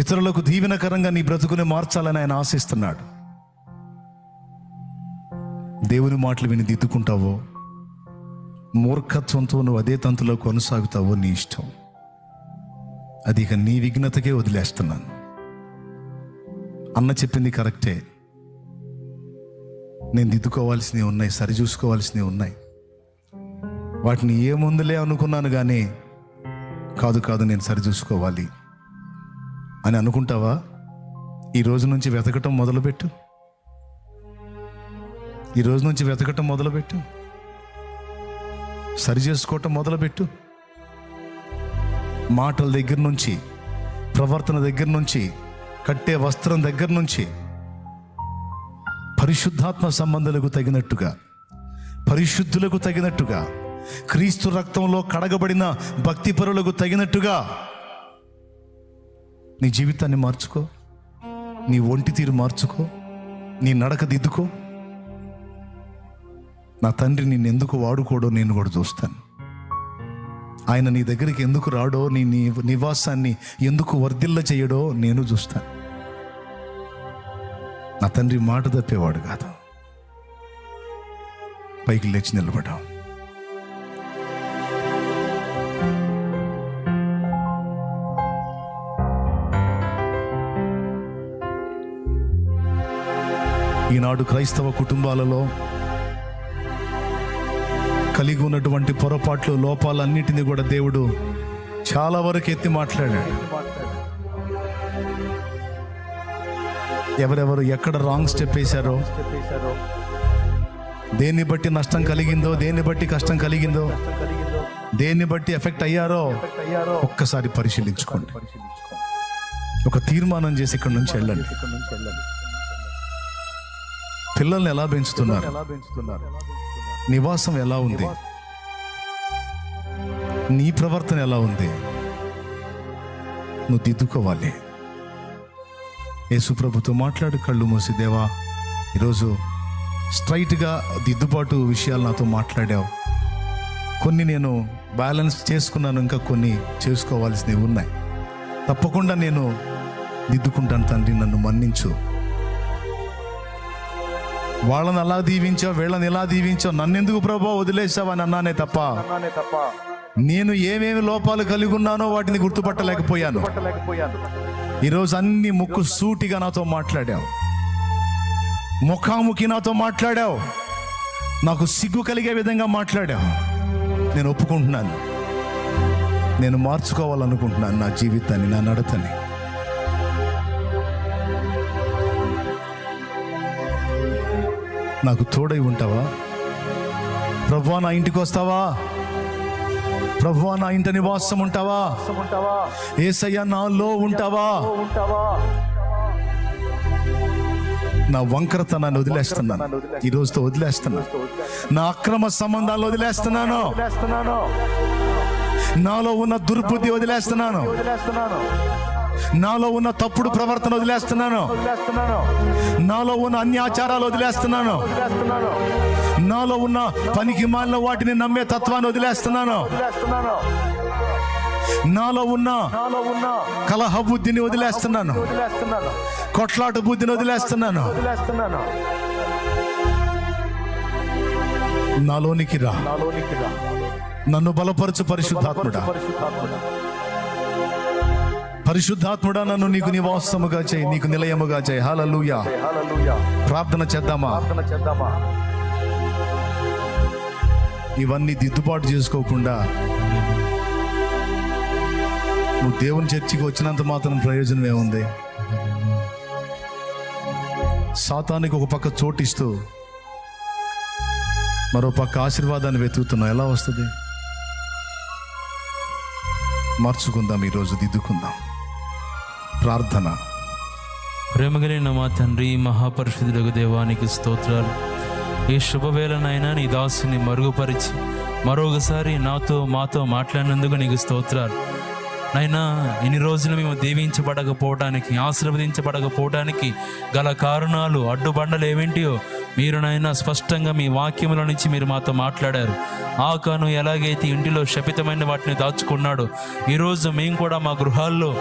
ఇతరులకు దీవెనకరంగా నీ బ్రతుకుని మార్చాలని ఆయన ఆశిస్తున్నాడు. దేవుని మాటలు విని దిద్దుకుంటావో మూర్ఖత్వంతో నువ్వు అదే తంతులో కొనసాగుతావో నీ ఇష్టం. అది ఇక నీ విఘ్నతకే వదిలేస్తున్నాను. అన్న చెప్పింది కరెక్టే. నేను దిద్దుకోవాల్సినవి ఉన్నాయి సరి చూసుకోవాల్సినవి ఉన్నాయి. వాటిని ఏముందులే అనుకున్నాను కానీ కాదు కాదు నేను సరి చూసుకోవాలి. అని అనుకుంటావా? ఈ రోజు నుంచి వెతకటం మొదలుపెట్టు. ఈ రోజు నుంచి వెతకటం మొదలుపెట్టు. సరి చేసుకోవటం మొదలుపెట్టు. మాటల దగ్గర నుంచి ప్రవర్తన దగ్గర నుంచి కట్టే వస్త్రం దగ్గర నుంచి పరిశుద్ధాత్మ సంబంధాలకు తగినట్టుగా పరిశుద్ధులకు తగినట్టుగా క్రీస్తు రక్తంలో కడగబడిన భక్తిపరులకు తగినట్టుగా నీ జీవితాన్ని మార్చుకో. నీ ఒంటి తీరు మార్చుకో. నీ నడక దిద్దుకో. నా తండ్రి నిన్ను ఎందుకు వాడుకోడో నేను కూడా చూస్తాను. ఆయన నీ దగ్గరికి ఎందుకు రాడో నీ నీ నివాసాన్ని ఎందుకు వర్ధిల్ల చేయడో నేను చూస్తాను. నా తండ్రి మాట తప్పేవాడు కాదు. పైకి లేచి నిలబడ్డాం ఈనాడు క్రైస్తవ కుటుంబాలలో కలిగి ఉన్నటువంటి పొరపాట్లు లోపాలన్నిటినీ కూడా దేవుడు చాలా వరకు ఎత్తి మాట్లాడాడు. ఎవరెవరు ఎక్కడ రాంగ్ స్టెప్ వేశారో దేన్ని బట్టి నష్టం కలిగిందో దేన్ని బట్టి కష్టం కలిగిందో దేన్ని బట్టి ఎఫెక్ట్ అయ్యారో ఒక్కసారి పరిశీలించుకోండి. ఒక తీర్మానం చేసి ఇక్కడ నుంచి వెళ్ళండి. పిల్లల్ని ఎలా పెంచుతున్నారు? నివాసం ఎలా ఉంది? నీ ప్రవర్తన ఎలా ఉంది? నువ్వు దిద్దుకోవాలి. యేసుప్రభుతో మాట్లాడు కళ్ళు మూసి దేవా ఈరోజు స్ట్రైట్గా దిద్దుబాటు విషయాలు నాతో మాట్లాడావు. కొన్ని నేను బ్యాలెన్స్ చేసుకున్నాను ఇంకా కొన్ని చేసుకోవాల్సినవి ఉన్నాయి. తప్పకుండా నేను దిద్దుకుంటాను తండ్రి నన్ను మన్నించు. వాళ్ళని అలా దీవించావు వీళ్ళని ఎలా దీవించావు? నన్నెందుకు ప్రభా వదిలేసావని అన్నానే తప్ప? నేను ఏమేమి లోపాలు కలిగి ఉన్నానో వాటిని గుర్తుపట్టలేకపోయాను. ఈరోజు అన్ని ముక్కు సూటిగా నాతో మాట్లాడావు. ముఖాముఖి నాతో మాట్లాడావు. నాకు సిగ్గు కలిగే విధంగా మాట్లాడావు. నేను ఒప్పుకుంటున్నాను. నేను మార్చుకోవాలనుకుంటున్నాను నా జీవితాన్ని నా నడతని. నాకు తోడై ఉంటావా? ప్రభువా నా ఇంటికి వస్తావా? ప్రభువా నా ఇంట నివాసం ఉంటావా? ఏసయ్య నాలో ఉంటావా? నా వంకరతనాన్ని వదిలేస్తున్నాను. ఈ రోజుతో వదిలేస్తున్నాను. నా అక్రమ సంబంధాలు వదిలేస్తున్నాను. నాలో ఉన్న దుర్బుద్ధి వదిలేస్తున్నాను. నాలో ఉన్న తప్పుడు ప్రవర్తన వదిలేస్తున్నాను. నాలో ఉన్న అన్యాచారాలు వదిలేస్తున్నాను. నాలో ఉన్న పనికి మాలిన వాటిని నమ్మే తత్వాన్ని వదిలేస్తున్నాను. నాలో ఉన్న కలహ బుద్ధిని వదిలేస్తున్నాను. కొట్లాట బుద్ధిని వదిలేస్తున్నాను. నాలోనికి రా. నన్ను బలపరచు పరిశుద్ధాత్ముడా. పరిశుద్ధాత్ముడా నన్ను నీకు నివాసముగా చేయి నీకు నిలయముగా చేయి. హల్లెలూయా. ప్రార్థన చేద్దామా? ఇవన్నీ దిద్దుబాటు చేసుకోకుండా నువ్వు దేవుని చర్చికి వచ్చినంత మాత్రం ప్రయోజనం ఏముంది? సాతానికి ఒక పక్క చోటిస్తూ మరో పక్క ఆశీర్వాదాన్ని వెతుకుతున్నావు ఎలా వస్తుంది? మార్చుకుందాం ఈరోజు దిద్దుకుందాం. ప్రార్థన. ప్రేమగలిగిన మా తండ్రి మహాపరిశుద్ధులకు దేవానికి స్తోత్రాలు. ఈ శుభవేళనైనా నీ దాసుని మరుగుపరిచి మరొకసారి నాతో మాతో మాట్లాడినందుకు నీకు స్తోత్రాలు. నైనా ఇన్ని రోజులు మేము దీవించబడకపోవడానికి ఆశీర్వదించబడకపోవడానికి గల కారణాలు అడ్డుబండలు ఏమిటియో మీరు నైనా స్పష్టంగా మీ వాక్యముల నుంచి మీరు మాతో మాట్లాడారు. ఆకాను ఎలాగైతే ఇంటిలో శపితమైన వాటిని దాచుకున్నాడో ఈరోజు మేము కూడా మా గృహాల్లో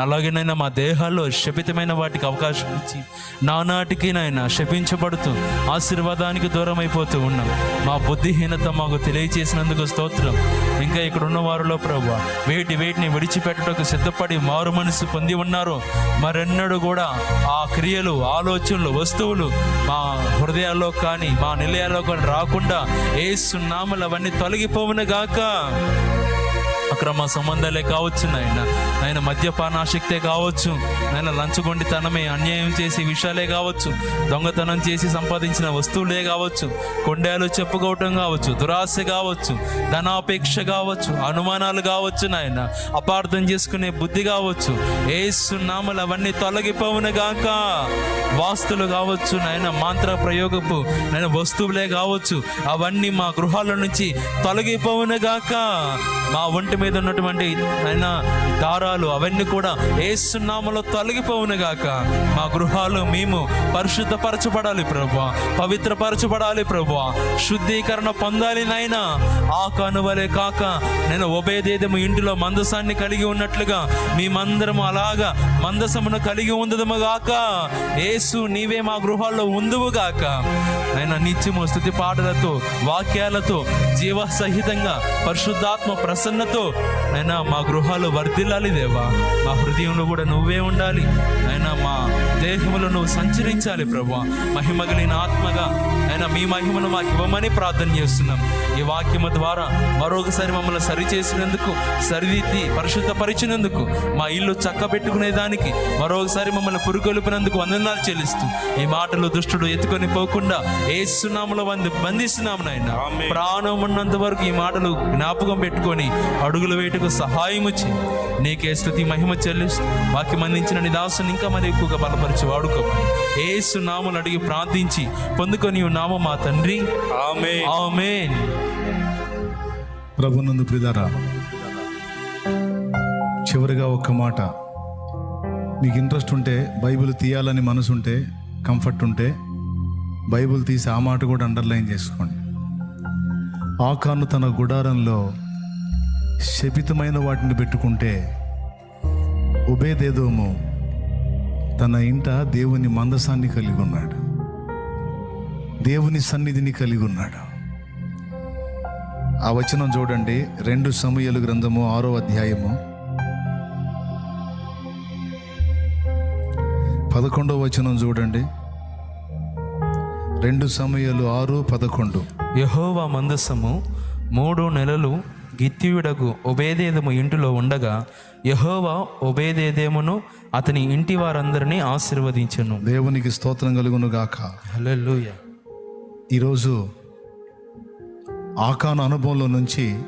అలాగేనైనా మా దేహాల్లో శపితమైన వాటికి అవకాశం ఇచ్చి నానాటికి నాయన శపించబడుతూ ఆశీర్వాదానికి దూరం అయిపోతూ ఉన్నాం. మా బుద్ధిహీనత మాకు తెలియచేసినందుకు స్తోత్రం. ఇంకా ఇక్కడ ఉన్న వారిలో ప్రభు వేటి వేటిని విడిచిపెట్టడానికి సిద్ధపడి మారు మనసు పొంది ఉన్నారు మరెన్నడూ కూడా ఆ క్రియలు ఆలోచనలు వస్తువులు మా హృదయాల్లో కానీ మా నిలయాల్లో కానీ రాకుండా ఏ సున్నాములు అవన్నీ తొలగిపోవును గాక. అక్రమ సంబంధాలే కావచ్చు నాయన. ఆయన మద్యపాన ఆసక్తే కావచ్చు. నాయన లంచగొండితనమే అన్యాయం చేసే విషయాలే కావచ్చు. దొంగతనం చేసి సంపాదించిన వస్తువులే కావచ్చు. కొండేలు చెప్పుకోవటం కావచ్చు దురాశ కావచ్చు ధనాపేక్ష కావచ్చు అనుమానాలు కావచ్చు నాయన. అపార్థం చేసుకునే బుద్ధి కావచ్చు. ఏసునామలు అవన్నీ తొలగిపోవును గాక. వాస్తులు కావచ్చు నాయన మాంత్ర ప్రయోగపు నాయన వస్తువులే కావచ్చు. అవన్నీ మా గృహాల నుంచి తొలగిపోవును గాక. మా ఒంటి మీద ఉన్నటువంటి ఆయన దారాలు అవన్నీ కూడా ఏసునామలో తొలగిపోవును గాక. మా గృహాలు మేము పరిశుద్ధపరచబడాలి ప్రభు పవిత్రపరచబడాలి ప్రభు శుద్ధీకరణ పొందాలి నాయన. ఆ కనువలే కాక నేను ఒబేదేదము ఇంటిలో మందసాన్ని కలిగి ఉన్నట్లుగా మేమందరము అలాగా మందసమును కలిగి ఉందదము గాక. ఏసు నీవే మా గృహాల్లో ఉందువు గాక. ఆయన నిత్యము స్థుతి పాటలతో వాక్యాలతో జీవ సహితంగా పరిశుద్ధాత్మ ప్రసన్నతో అయినా మా గృహాలు వర్ధిల్లాలి దేవా. మా హృదయంలో కూడా నువ్వే ఉండాలి. అయినా మా దేహములో నువ్వు సంచరించాలి ప్రభు. మహిమ ఆత్మగా అయినా మీ మహిమను మాకు ఇవ్వమని ప్రార్థన చేస్తున్నాం. ఈ వాక్యము ద్వారా మరొకసారి మమ్మల్ని సరిచేసినందుకు సరిదిద్ది పరిశుద్ధపరిచినందుకు మా ఇల్లు చక్కబెట్టుకునే దానికి మరొకసారి మమ్మల్ని పురుకొల్పినందుకు వందనాలు చెల్లిస్తూ ఈ మాటలు దుష్టుడు ఎత్తుకొని పోకుండా ఏ సున్నాములో వంది బంధిస్తున్నాము నాయన. ప్రాణం ఉన్నంత వరకు ఈ మాటలు జ్ఞాపకం పెట్టుకొని అడుగులు వేటుకు సహాయం వచ్చి నీకే స్థుతి మహిమ చెల్లిస్తూ వాక్యం అందించిన నీ దాసుని ఇంకా మరి ఎక్కువగా బలపరిచి వాడుకోమని ఏ సున్నాములు అడిగి ప్రార్థించి పొందుకొని నామ మా తండ్రి. ఆమె ప్రభునందు ప్రిదారా చివరిగా ఒక్క మాట. మీకు ఇంట్రెస్ట్ ఉంటే బైబిల్ తీయాలని మనసు ఉంటే కంఫర్ట్ ఉంటే బైబిల్ తీసి ఆ మాట కూడా అండర్లైన్ చేసుకోండి. ఆకాను తన గుడారంలో శపితమైన వాటిని పెట్టుకుంటే ఉబేదేదోము తన ఇంట దేవుని మందసాన్ని కలిగి ఉన్నాడు. దేవుని సన్నిధిని కలిగి ఉన్నాడు. ఆ వచనం చూడండి. రెండు సమయలు గ్రంథము ఆరో అధ్యాయము. పదకొండో వచనం చూడండి. రెండు సమయాలు ఆరు పదకొండు. యహోవా మందసము మూడు నెలలు గిత్తియుడకు ఒబేదేదము ఇంటిలో ఉండగా యహోవా ఒబేదేదేమును అతని ఇంటి వారందరినీ ఆశీర్వదించను. దేవునికి స్తోత్రం కలుగును గాక. హల్లెలూయా. ఈరోజు ఆకాన్ అనుభవంలో నుంచి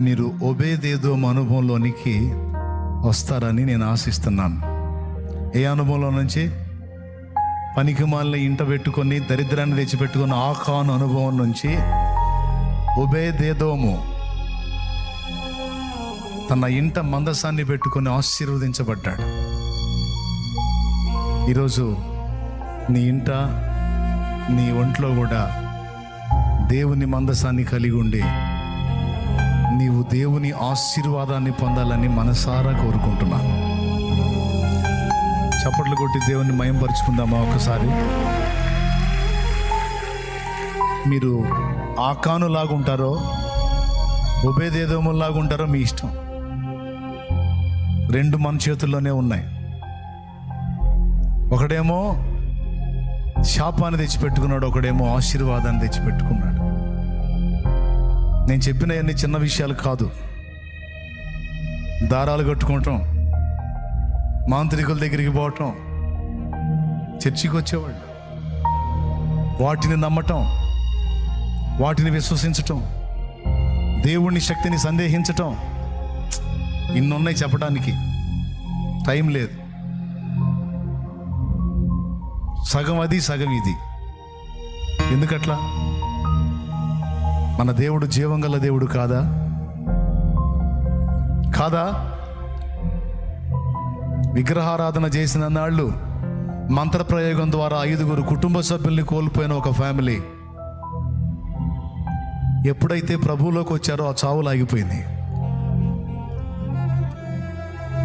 మీరు ఒబేదేదోమ అనుభవంలోనికి వస్తారని నేను ఆశిస్తున్నాను. ఏ అనుభవంలో నుంచి? పనికిమాలిన ఇంట పెట్టుకొని దరిద్రాన్ని తెచ్చిపెట్టుకున్న ఆకాన్ అనుభవం నుంచి ఉభయదేదోము తన ఇంట మందసాన్ని పెట్టుకొని ఆశీర్వదించబడ్డాడు. ఈరోజు నీ ఇంట నీ ఒంట్లో కూడా దేవుని మందసాన్ని కలిగి ఉండి నీవు దేవుని ఆశీర్వాదాన్ని పొందాలని మనసారా కోరుకుంటున్నాను చప్పట్లు కొట్టి దేవుని మయంపరుచుకుందామా ఒకసారి? మీరు ఆకానులాగుంటారో ఉంటారో మీ ఇష్టం. రెండు మన చేతుల్లోనే ఉన్నాయి. ఒకడేమో శాపాన్ని తెచ్చిపెట్టుకున్నాడు ఒకడేమో ఆశీర్వాదాన్ని తెచ్చిపెట్టుకున్నాడు. నేను చెప్పిన అన్ని చిన్న విషయాలు కాదు. దారాలు కట్టుకోవటం మాంత్రికుల దగ్గరికి పోవటం చర్చికి వచ్చేవాళ్ళు. వాటిని నమ్మటం వాటిని విశ్వసించటం దేవుణ్ణి శక్తిని సందేహించటం ఇన్నున్నాయి చెప్పడానికి టైం లేదు. సగం అది సగం ఇది. ఎందుకట్లా? మన దేవుడు జీవం గల దేవుడు కాదా? కాదా? విగ్రహారాధన చేసిన నాళ్ళు మంత్రప్రయోగం ద్వారా ఐదుగురు కుటుంబ సభ్యుల్ని కోల్పోయిన ఒక ఫ్యామిలీ. ఎప్పుడైతే ప్రభువులోకి వచ్చారో ఆ చావులు ఆగిపోయింది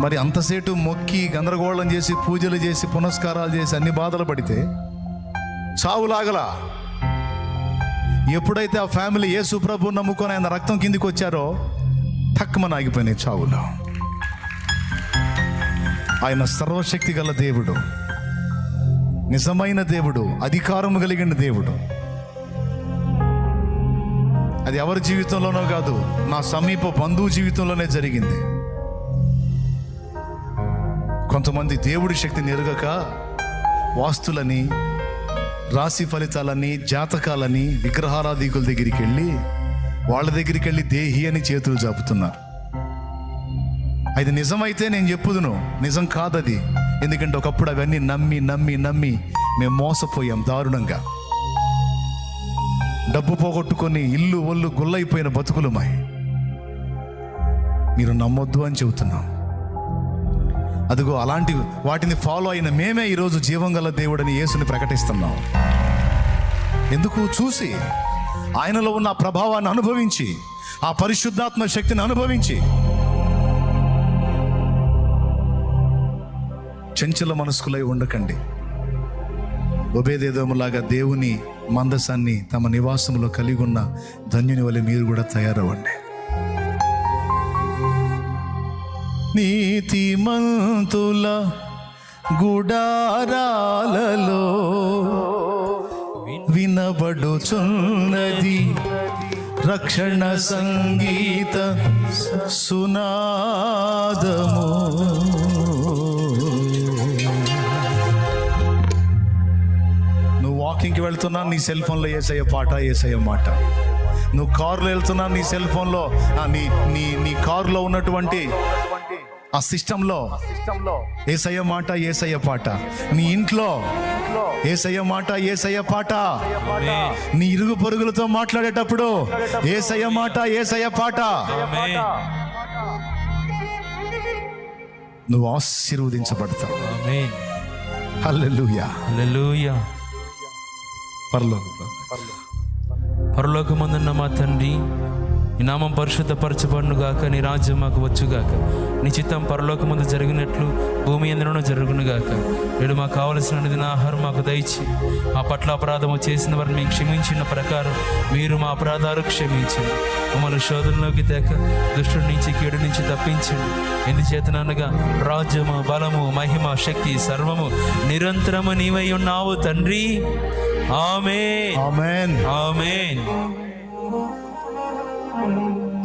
మరి అంతసేటు మొక్కి గందరగోళం చేసి పూజలు చేసి పునస్కారాలు చేసి అన్ని బాధలు పడితే చావులాగలా ఎప్పుడైతే ఆ ఫ్యామిలీ ఏ సుప్రభు నమ్ముకొని ఆయన రక్తం కిందికి వచ్చారో తక్కువ ఆగిపోయినాయి చావులో. ఆయన సర్వశక్తి గల దేవుడు నిజమైన దేవుడు అధికారము కలిగిన దేవుడు. అది ఎవరి జీవితంలోనో కాదు నా సమీప బంధువు జీవితంలోనే జరిగింది. కొంతమంది దేవుడి శక్తిని ఎరుగక వాస్తులని రాశి ఫలితాలని జాతకాలని విగ్రహారాధికుల దగ్గరికి వెళ్ళి వాళ్ళ దగ్గరికి వెళ్ళి దేహి అని చేతులు చాపుతున్నారు అది నిజమైతే నేను చెప్పుదును. నిజం కాదది. ఎందుకంటే ఒకప్పుడు అవన్నీ నమ్మి నమ్మి నమ్మి మేము మోసపోయాం దారుణంగా. డబ్బు పోగొట్టుకొని ఇల్లు ఒళ్ళు గుల్లైపోయిన బతుకులమాయి మీరు నమ్మొద్దు అని చెబుతున్నాం. అదిగో అలాంటి వాటిని ఫాలో అయిన మేమే ఈరోజు జీవం గల దేవుడని యేసుని ప్రకటిస్తున్నాం. ఎందుకు? చూసి. ఆయనలో ఉన్న ప్రభావాన్ని అనుభవించి ఆ పరిశుద్ధాత్మ శక్తిని అనుభవించి. చెంచల మనస్కులై ఉండకండి. ఉభయదేదములాగా దేవుని మందసాన్ని తమ నివాసంలో కలిగి ఉన్న ధన్యుని వలె మీరు కూడా తయారవ్వండి. నీతిమంతుల గుడారాలలో వినబడుచున్నది రక్షణ సంగీత సునాదము. నువ్వు వాకింగ్కి వెళ్తున్నా నీ సెల్ ఫోన్లో ఏసయ్య పాట ఏసయ్య మాట. నువ్వు కారులో వెళ్తున్నా నీ సెల్ ఫోన్లో నీ నీ నీ కారులో ఉన్నటువంటి ఆ సిస్టంలో ఏసయ్య మాట ఏసయ్య పాట. నీ ఇంట్లో ఏసయ్య మాట ఏసయ్య పాట. నీ ఇరుగు పొరుగులతో మాట్లాడేటప్పుడు ఏసయ్య మాట ఏసయ్య పాట. నువ్వు ఆశీర్వదించబడతావు. ఆమేన్. హల్లెలూయా. హల్లెలూయా. పరలోక పరలోకమందున్న మా తండ్రి నీ నామం పరిశుద్ధపరచబడును గాక నీ రాజ్యం మాకు వచ్చుగాక. నీ చిత్తం పరలోకమందు జరిగినట్లు భూమి ఎందులోనూ జరుగును గాక నేడు మాకు కావలసిన ఆహారం మాకు దయచి. మా పట్ల అపరాధము చేసిన వారిని మేము క్షమించిన ప్రకారం మీరు మా అపరాధాలు క్షమించండి. మమ్మల్ని శోధనలోకి తేక దుష్టుడి నుంచి కీడు నుంచి తప్పించండి. ఎందుచేతనగా రాజ్యము బలము మహిమ శక్తి సర్వము నిరంతరము నీవై ఉన్నావు తండ్రి. ఆమె ఆమెన్. ఆమెన్.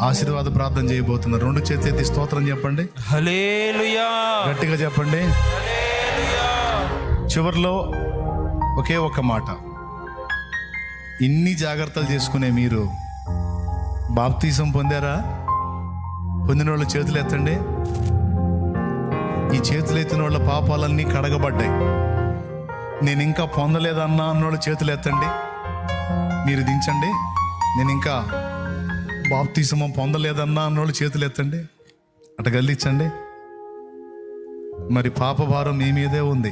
ఆశీర్వాద ప్రార్థన చేయబోతున్నారు రెండు చేతి స్తోత్రం చెప్పండి. గట్టిగా చెప్పండి. చివరిలో ఒకే ఒక మాట. ఇన్ని జాగ్రత్తలు చేసుకునే మీరు బాప్తీసం పొందారా? పొందిన వాళ్ళ చేతులు ఎత్తండి. ఈ చేతులు ఎత్తిన వాళ్ళ పాపాలన్నీ కడగబడ్డాయి. నేను ఇంకా పొందలేదన్నా అన్నోళ్ళ చేతులు ఎత్తండి. మీరు దించండి. నేను ఇంకా బాప్తీసమం పొందలేదన్నా అన్నోళ్ళు చేతులు ఎత్తండి అట గల్లించండి మరి పాప భారం మీ మీదే ఉంది.